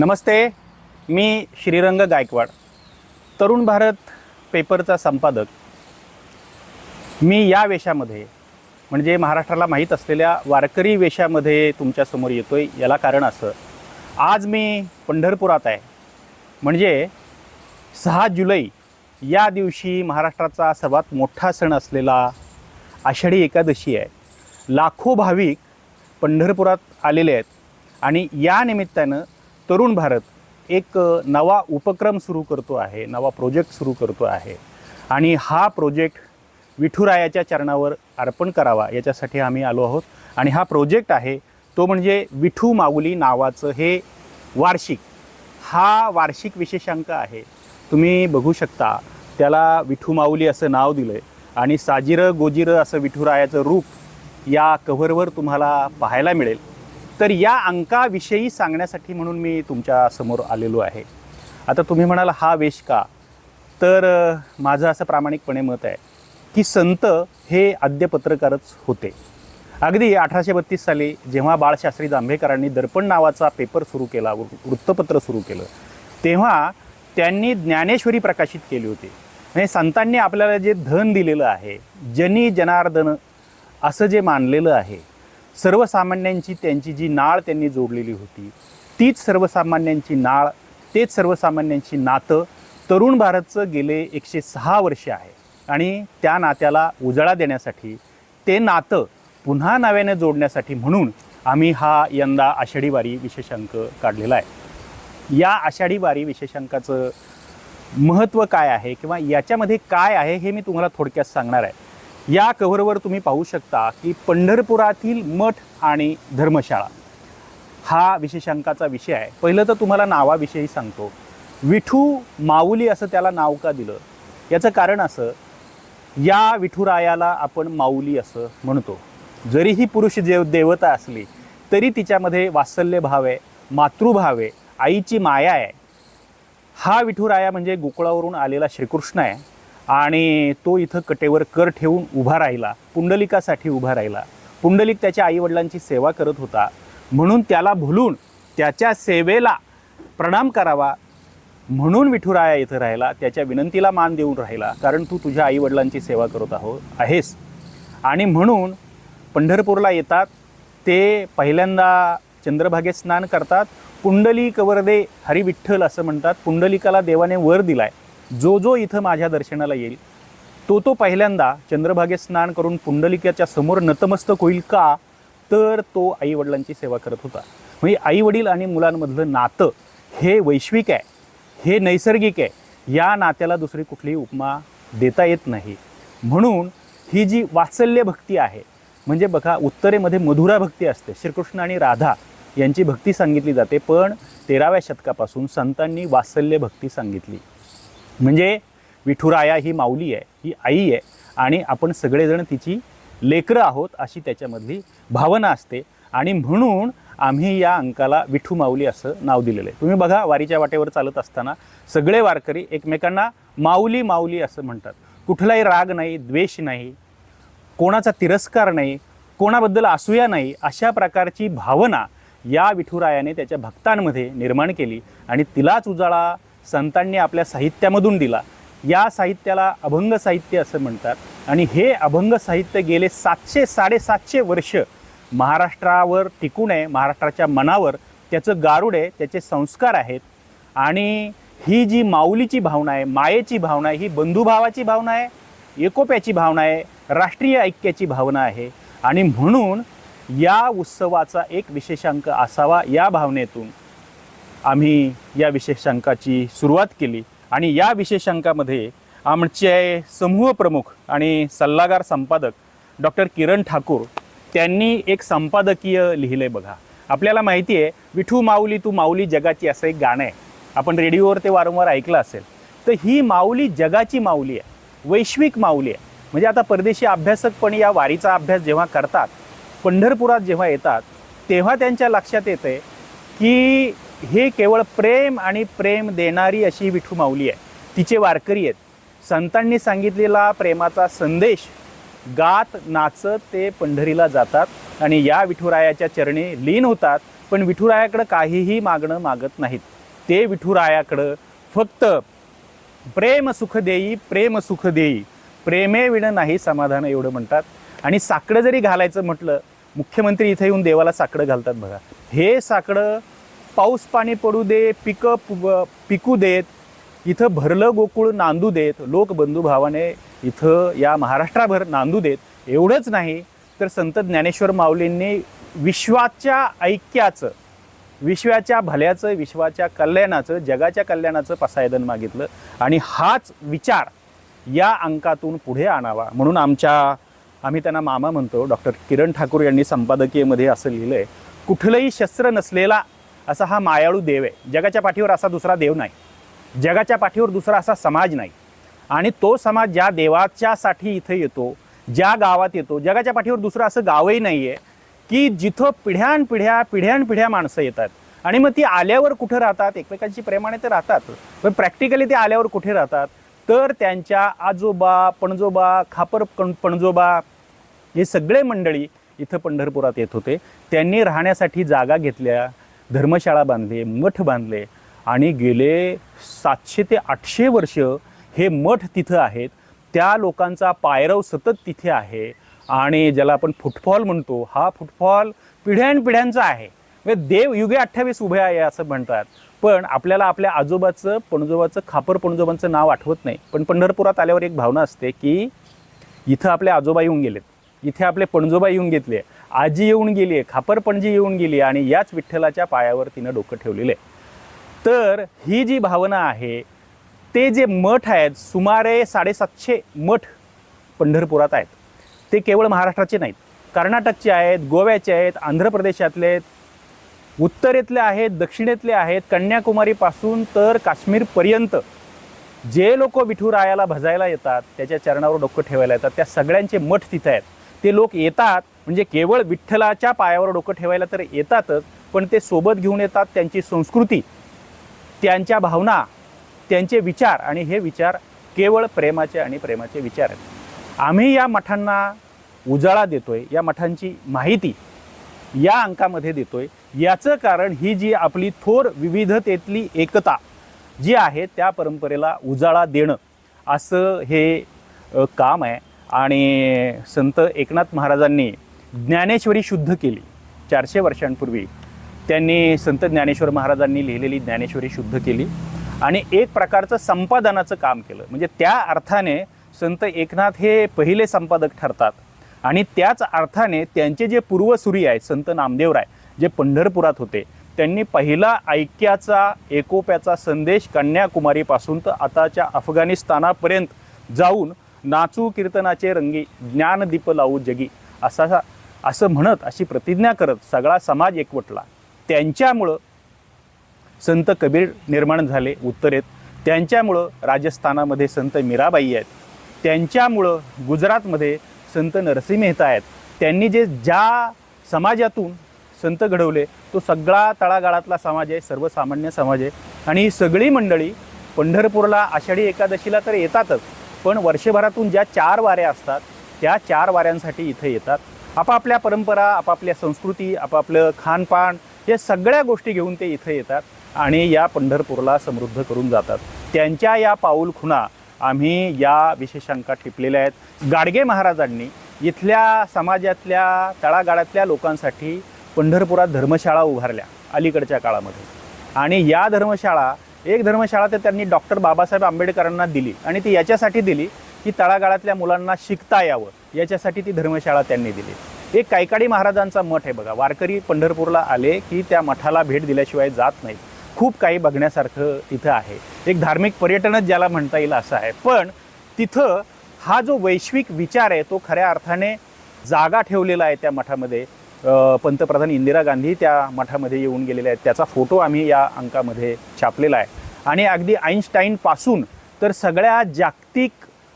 नमस्ते मी श्रीरंग गायकवाड तरुण भारत पेपरचा संपादक. मी या वेशामध्ये म्हणजे महाराष्ट्राला माहीत असलेल्या वारकरी वेशामध्ये तुमच्यासमोर येतो आहे याला कारण असं आज मी पंढरपुरात आहे. म्हणजे सहा जुलै या दिवशी महाराष्ट्राचा सर्वात मोठा सण असलेला आषाढी एकादशी आहे. लाखो भाविक पंढरपुरात आलेले आहेत. आणि या निमित्तानं तरुण भारत एक नवा उपक्रम सुरू करतो आहे नवा प्रोजेक्ट सुरू करतो आहे. आणि हा प्रोजेक्ट विठुरायाच्या चरणावर अर्पण करावा याच्यासाठी आम्ही आलो आहोत. आणि हा प्रोजेक्ट आहे तो म्हणजे विठू माऊली नावाचं हे वार्षिक हा वार्षिक विशेषांक आहे. तुम्ही बघू शकता त्याला विठू माऊली असं नाव दिलं आहे आणि साजिरं गोजिरं असं विठुरायाचं रूप या कव्हरवर तुम्हाला पाहायला मिळेल. तर या अंकाविषयी सांगण्यासाठी म्हणून मी तुमच्यासमोर आलेलो आहे. आता तुम्ही म्हणाल हा वेश का? तर माझं असं प्रामाणिकपणे मत आहे की संत हे आद्य पत्रकारच होते. अगदी अठराशे बत्तीस साली जेव्हा बाळशास्त्री जांभेकरांनी दर्पण नावाचा पेपर सुरू केला वृ- वृत्तपत्र सुरू केलं तेव्हा त्यांनी ज्ञानेश्वरी प्रकाशित केली होती. म्हणजे संतांनी आपल्याला जे धन दिलेलं आहे जनी जनार्दन असं जे मानलेलं आहे सर्वसामान्यांची त्यांची जी नाळ त्यांनी जोडलेली होती तीच सर्वसामान्यांची नाळ तेच सर्वसामान्यांची नातं तरुण भारतचं गेले एकशे सहा वर्ष आहे. आणि त्या नात्याला उजाळा देण्यासाठी ते नातं पुन्हा नव्याने जोडण्यासाठी म्हणून आम्ही हा यंदा आषाढी वारी विशेषांक काढलेला आहे. या आषाढी वारी विशेषांकाचं महत्त्व काय आहे किंवा याच्यामध्ये काय आहे हे मी तुम्हाला थोडक्यात सांगणार आहे. या कव्हरवर तुम्ही पाहू शकता की पंढरपुरातील मठ आणि धर्मशाळा हा विशेषांकाचा विषय आहे. पहिलं तर तुम्हाला नावाविषयी सांगतो. विठू माऊली असं त्याला नाव का दिलं? याचं कारण असं या विठुरायाला आपण माऊली असं म्हणतो. जरी ही पुरुष देव देवता असली तरी तिच्यामध्ये वात्सल्य भाव आहे मातृभाव आहे आईची माया आहे. हा विठुराया म्हणजे गोकुळावरून आलेला श्रीकृष्ण आहे. आणि तो इथं कटेवर कर ठेवून उभा राहिला पुंडलिकासाठी उभा राहिला. पुंडलिक त्याच्या आईवडिलांची सेवा करत होता. म्हणून त्याला भुलून त्याच्या सेवेला प्रणाम करावा म्हणून विठुराया इथं राहिला त्याच्या विनंतीला मान देऊन राहिला कारण तू तुझ्या आईवडिलांची सेवा करत आहो आहेस. आणि म्हणून पंढरपूरला येतात ते पहिल्यांदा चंद्रभागेत स्नान करतात. पुंडलिक वरदे हरिविठ्ठल असं म्हणतात. पुंडलिकाला देवाने वर दिलाय. जो जो इथं माझ्या दर्शनाला येईल तो तो पहिल्यांदा चंद्रभागेत स्नान करून पुंडलिकाच्या समोर नतमस्तक होईल का? तर तो आईवडिलांची सेवा करत होता. म्हणजे आईवडील आणि मुलांमधलं नातं हे वैश्विक आहे हे नैसर्गिक आहे. या नात्याला दुसरी कुठलीही उपमा देता येत नाही. म्हणून ही जी वात्सल्य भक्ती आहे म्हणजे बघा उत्तरेमध्ये मधुरा भक्ती असते श्रीकृष्ण आणि राधा यांची भक्ती सांगितली जाते पण तेराव्या शतकापासून संतांनी वात्सल्य भक्ती सांगितली. म्हणजे विठुराया ही माऊली आहे ही आई आहे आणि आपण सगळेजण तिची लेकरं आहोत अशी त्याच्यामधली भावना असते. आणि म्हणून आम्ही या अंकाला विठू माऊली असं नाव दिलेलं आहे. तुम्ही बघा वारीच्या वाटेवर चालत असताना सगळे वारकरी एकमेकांना माऊली माऊली असं म्हणतात. कुठलाही राग नाही द्वेष नाही कोणाचा तिरस्कार नाही कोणाबद्दल असूया नाही अशा प्रकारची भावना या विठुरायाने त्याच्या भक्तांमध्ये निर्माण केली आणि तिलाच उजाळा संतांनी आपल्या साहित्यामधून दिला. या साहित्याला अभंग साहित्य असं म्हणतात. आणि हे अभंग साहित्य गेले सातशे साडेसातशे वर्ष महाराष्ट्रावर टिकून आहे महाराष्ट्राच्या मनावर त्याचं गारुड आहे त्याचे संस्कार आहेत. आणि ही जी माऊलीची भावना आहे मायेची भावना आहे ही बंधुभावाची भावना आहे एकोप्याची भावना आहे राष्ट्रीय ऐक्याची भावना आहे. आणि म्हणून या उत्सवाचा एक विशेषांक असावा या भावनेतून. आम्ही या विशेषांकाची सुरुवात केली. आणि या विशेषांकामध्ये आमचे समूह प्रमुख आणि सल्लागार संपादक डॉक्टर किरण ठाकूर त्यांनी एक संपादकीय लिहिलं आहे बघा. आपल्याला माहिती आहे विठू माऊली तू माऊली जगाची असं एक गाणं आहे. आपण रेडिओवर ते वारंवार ऐकलं असेल. तर ही माऊली जगाची माऊली आहे वैश्विक माऊली आहे. म्हणजे आता परदेशी अभ्यासक पण या वारीचा अभ्यास जेव्हा करतात पंढरपुरात जेव्हा येतात तेव्हा त्यांच्या लक्षात येते की हे केवळ प्रेम आणि प्रेम देणारी अशी विठू माऊली आहे. तिचे वारकरी आहेत. संतांनी सांगितलेला प्रेमाचा संदेश गात नाचत ते पंढरीला जातात आणि या विठुरायाच्या चरणी लीन होतात पण विठुरायाकडं काहीही मागणं मागत नाहीत. ते विठुरायाकडं फक्त प्रेम सुख देई प्रेम सुख देई प्रेमे विण नाही समाधान एवढं म्हणतात. आणि साकडं जरी घालायचं म्हटलं मुख्यमंत्री इथे येऊन देवाला साकडं घालतात बघा. हे साकडं पाऊस पाणी पडू दे पिकं पिकू देत इथं भरलं गोकुळ नांदू देत लोक बंधुभावाने इथं या महाराष्ट्राभर नांदू देत एवढंच नाही तर संत ज्ञानेश्वर माऊलींनी विश्वाच्या ऐक्याचं विश्वाच्या भल्याचं विश्वाच्या कल्याणाचं जगाच्या कल्याणाचं पसायदन मागितलं आणि हाच विचार या अंकातून पुढे आणावा. म्हणून आमच्या आम्ही त्यांना मामा म्हणतो डॉक्टर किरण ठाकूर यांनी संपादकीयमध्ये असं लिहिलं आहे कुठलंही शस्त्र नसलेला असा हा मायाळू देव आहे. जगाच्या पाठीवर असा दुसरा देव नाही. जगाच्या पाठीवर दुसरा असा समाज नाही. आणि तो समाज ज्या देवाच्यासाठी इथे येतो ज्या गावात येतो जगाच्या पाठीवर दुसरं असं गावही नाही आहे की जिथं पिढ्यानपिढ्या पिढ्यानपिढ्या माणसं येतात. आणि मग ती आल्यावर कुठं राहतात? एकमेकांची प्रेमाने तर राहतात. पण प्रॅक्टिकली ते आल्यावर कुठे राहतात? तर त्यांच्या आजोबा पणजोबा खापर कण- पणजोबा हे सगळे मंडळी इथं पंढरपुरात येत होते. त्यांनी राहण्यासाठी जागा घेतल्या. धर्मशाळा बांधले मठ बांधले आणि गेले सातशे ते आठशे वर्ष हे मठ तिथं आहेत. त्या लोकांचा पायरव सतत तिथे आहे आणि ज्याला आपण फुटफॉल म्हणतो हा फुटफॉल पिढ्यानपिढ्यांचा आहे. म्हणजे देव युगे अठ्ठावीस उभे आहे असं म्हणतात. पण आपल्याला आपल्या आजोबाचं पणजोबाचं खापर पणजोबांचं नाव आठवत नाही. पण पंढरपुरात आल्यावर एक भावना असते की इथं आपले आजोबा येऊन गेलेत. इथे आपले पणजोबा येऊन घेतले. आजी येऊन गेली आहे खापरपणजी येऊन गेली आणि याच विठ्ठलाच्या पायावर तिनं डोकं ठेवलेलं आहे. तर ही जी भावना आहे ते जे मठ आहेत सुमारे साडेसातशे मठ पंढरपुरात आहेत. ते केवळ महाराष्ट्राचे नाहीत. कर्नाटकचे आहेत गोव्याचे आहेत आंध्र प्रदेशातले आहेत उत्तरेतले आहेत दक्षिणेतले आहेत कन्याकुमारीपासून तर काश्मीरपर्यंत जे लोक विठुरायाला भजायला येतात त्याच्या चरणावर डोकं ठेवायला येतात त्या सगळ्यांचे मठ तिथं आहेत. ते लोक येतात म्हणजे केवळ विठ्ठलाच्या पायावर डोकं ठेवायला तर येतातच पण ते सोबत घेऊन येतात त्यांची संस्कृती त्यांच्या भावना त्यांचे विचार आणि हे विचार केवळ प्रेमाचे आणि प्रेमाचे विचार आहेत. आम्ही या मठांना उजाळा देतोय या मठांची माहिती या अंकामध्ये देतोय. याचं कारण ही जी आपली थोर विविधतेतली एकता जी आहे त्या परंपरेला उजाळा देणं असं हे काम आहे. आणि संत एकनाथ महाराजांनी ज्ञानेश्वरी शुद्ध केली. चारशे वर्षांपूर्वी त्यांनी संत ज्ञानेश्वर महाराजांनी लिहिलेली ज्ञानेश्वरी शुद्ध केली आणि एक प्रकारचं संपादनाचं काम केलं. म्हणजे त्या अर्थाने संत एकनाथ हे पहिले संपादक ठरतात आणि त्याच अर्थाने त्यांचे जे पूर्वसुरी आहेत संत नामदेवराय जे पंढरपुरात होते त्यांनी पहिला ऐक्याचा एकोप्याचा संदेश कन्याकुमारीपासून तर आताच्या अफगाणिस्तानापर्यंत जाऊन नाचू कीर्तनाचे रंगी ज्ञानदीप लावू जगी असा असं म्हणत अशी प्रतिज्ञा करत सगळा समाज एकवटला. त्यांच्यामुळं संत कबीर निर्माण झाले उत्तरेत. त्यांच्यामुळं राजस्थानामध्ये संत मीराबाई आहेत. त्यांच्यामुळं गुजरातमध्ये संत नरसिंह मेहता आहेत. त्यांनी जे ज्या समाजातून संत घडवले तो सगळा तळागाळातला समाज आहे सर्वसामान्य समाज आहे. आणि ही सगळी मंडळी पंढरपूरला आषाढी एकादशीला तर येतातच. पण वर्षभरातून ज्या चार वाऱ्या असतात त्या चार वाऱ्यांसाठी इथे येतात. आपापल्या परंपरा आपापल्या संस्कृती आपापलं खानपान या सगळ्या गोष्टी घेऊन ते इथं येतात आणि या पंढरपूरला समृद्ध करून जातात. त्यांच्या या पाऊल खुणा आम्ही या विशेषांकात टिपलेल्या आहेत. गाडगे महाराजांनी इथल्या समाजातल्या तळागाळातल्या लोकांसाठी पंढरपुरात धर्मशाळा उभारल्या अलीकडच्या काळामध्ये. आणि या धर्मशाळा एक धर्मशाळा तर त्यांनी डॉक्टर बाबासाहेब आंबेडकरांना दिली आणि ती याच्यासाठी दिली की तळागाळातल्या मुलांना शिकता यावं. याच्यासाठी ती धर्मशाळा त्यांनी दिली. एक कायकाडी महाराजांचा मठ आहे बघा. वारकरी पंढरपूरला आले की त्या मठाला भेट दिल्याशिवाय जात नाहीत. खूप काही बघण्यासारखं तिथं आहे. एक धार्मिक पर्यटनच ज्याला म्हणता येईल असं आहे. पण तिथं हा जो वैश्विक विचार आहे तो खऱ्या अर्थाने जागा ठेवलेला आहे त्या मठामध्ये. पंतप्रधान इंदिरा गांधी त्या मठामध्ये येऊन गेलेले आहेत. त्याचा फोटो आम्ही या अंकामध्ये छापलेला आहे. आणि अगदी आईन्स्टाईनपासून तर सगळ्या जागतिक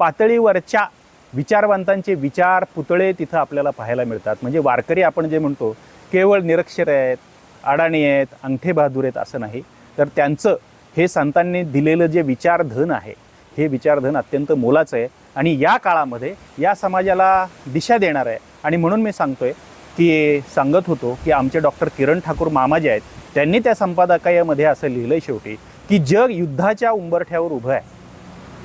पातळीवरच्या विचारवंतांचे विचार पुतळे तिथं आपल्याला पाहायला मिळतात. म्हणजे वारकरी आपण जे म्हणतो केवळ निरक्षर आहेत अडाणी आहेत अंगठे बहादूर आहेत असं नाही. तर त्यांचं हे संतांनी दिलेलं जे विचारधन आहे हे विचारधन अत्यंत मोलाचं आहे. आणि या काळामध्ये या समाजाला दिशा देणार आहे. आणि म्हणून मी सांगतोय की सांगत होतो की आमचे डॉक्टर किरण ठाकूर मामा जे आहेत त्यांनी त्या संपादकायामध्ये असं लिहिलं शेवटी की जग युद्धाच्या उंबरठ्यावर उभं आहे.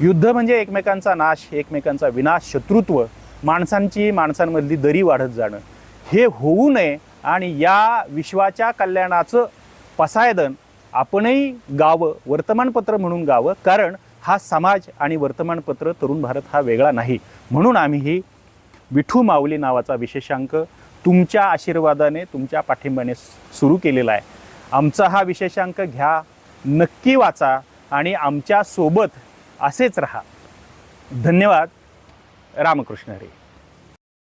युद्ध म्हणजे एकमेकांचा नाश एकमेकांचा विनाश शत्रुत्व माणसांची माणसांमधली दरी वाढत जाणं. हे होऊ नये आणि या विश्वाच्या कल्याणाचं पसायदन आपणही गावं वर्तमानपत्र म्हणून गावं कारण हा समाज आणि वर्तमानपत्र तरुण भारत हा वेगळा नाही. म्हणून आम्ही ही विठू माऊली नावाचा विशेषांक तुमच्या आशीर्वादाने तुमच्या पाठिंब्याने सुरू केलेला आहे. आमचा हा विशेषांक घ्या नक्की वाचा आणि आमच्यासोबत असेच राहा. धन्यवाद. रामकृष्ण हरी.